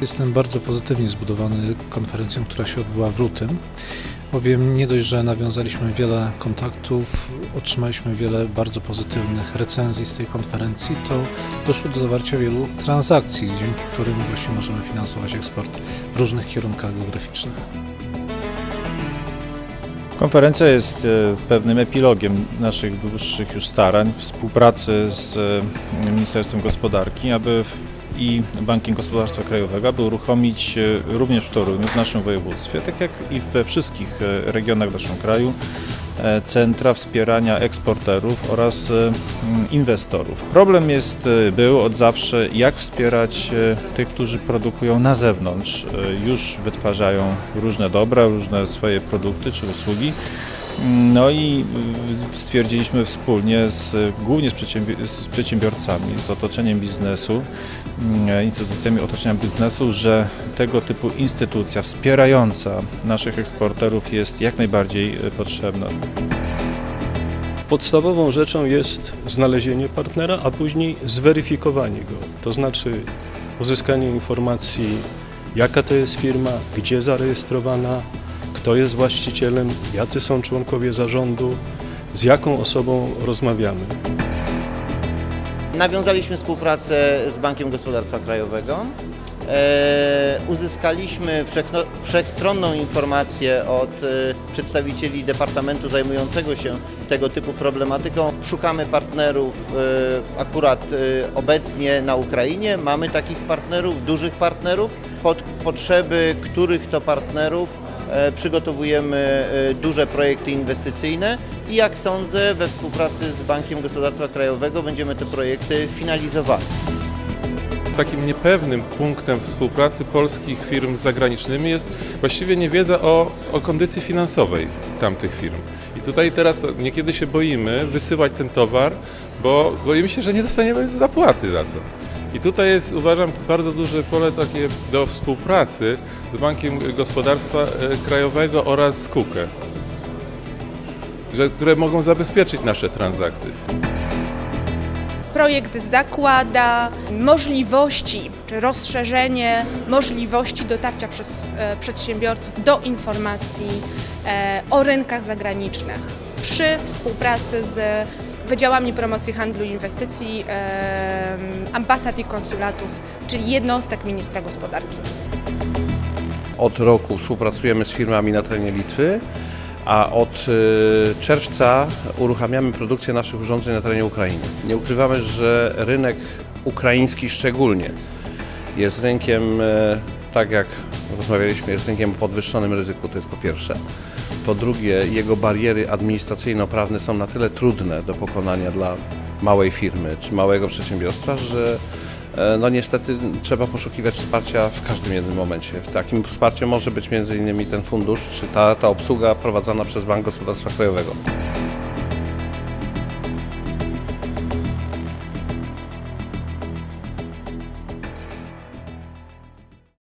Jestem bardzo pozytywnie zbudowany konferencją, która się odbyła w lutym, bowiem nie dość, że nawiązaliśmy wiele kontaktów, otrzymaliśmy wiele bardzo pozytywnych recenzji z tej konferencji, to doszło do zawarcia wielu transakcji, dzięki którym właśnie możemy finansować eksport w różnych kierunkach geograficznych. Konferencja jest e, pewnym epilogiem naszych dłuższych już starań, współpracy z e, Ministerstwem Gospodarki, aby i Bankiem Gospodarstwa Krajowego, aby uruchomić e, również w Toruniu, w naszym województwie, tak jak i we wszystkich e, regionach w naszym kraju, e, centra wspierania eksporterów oraz inwestorów. Problem jest, był od zawsze, jak wspierać tych, którzy produkują na zewnątrz, już wytwarzają różne dobra, różne swoje produkty czy usługi. No i stwierdziliśmy wspólnie, z, głównie z, przedsiębi- z przedsiębiorcami, z otoczeniem biznesu, mm, instytucjami otoczenia biznesu, że tego typu instytucja wspierająca naszych eksporterów jest jak najbardziej y, potrzebna. Podstawową rzeczą jest znalezienie partnera, a później zweryfikowanie go. To znaczy uzyskanie informacji, jaka to jest firma, gdzie zarejestrowana, kto jest właścicielem, jacy są członkowie zarządu, z jaką osobą rozmawiamy. Nawiązaliśmy współpracę z Bankiem Gospodarstwa Krajowego. E, uzyskaliśmy wszechstronną informację od e, przedstawicieli departamentu zajmującego się tego typu problematyką. Szukamy partnerów e, akurat obecnie na Ukrainie. Mamy takich partnerów, dużych partnerów. Pod potrzeby których to partnerów przygotowujemy e, duże projekty inwestycyjne i jak sądzę we współpracy z Bankiem Gospodarstwa Krajowego będziemy te projekty finalizowali. Takim niepewnym punktem współpracy polskich firm z zagranicznymi jest właściwie niewiedza o, o kondycji finansowej tamtych firm. I tutaj teraz niekiedy się boimy wysyłać ten towar, bo boimy się, że nie dostaniemy zapłaty za to. I tutaj jest, uważam, bardzo duże pole takie do współpracy z Bankiem Gospodarstwa e, Krajowego oraz z KUKE, które mogą zabezpieczyć nasze transakcje. Projekt zakłada możliwości, czy rozszerzenie możliwości dotarcia przez e, przedsiębiorców do informacji e, o rynkach zagranicznych przy współpracy z Wydziałami Promocji Handlu i Inwestycji, ambasad i konsulatów, czyli jednostek ministra gospodarki. Od roku współpracujemy z firmami na terenie Litwy, a od y, czerwca uruchamiamy produkcję naszych urządzeń na terenie Ukrainy. Nie ukrywamy, że rynek ukraiński szczególnie jest rynkiem, e, tak jak rozmawialiśmy, jest rynkiem o podwyższonym ryzyku, to jest po pierwsze. Po drugie, jego bariery administracyjno-prawne są na tyle trudne do pokonania dla małej firmy czy małego przedsiębiorstwa, że E, No niestety trzeba poszukiwać wsparcia w każdym jednym momencie. W takim wsparciem może być m.in. ten fundusz, czy ta, ta obsługa prowadzona przez Bank Gospodarstwa Krajowego.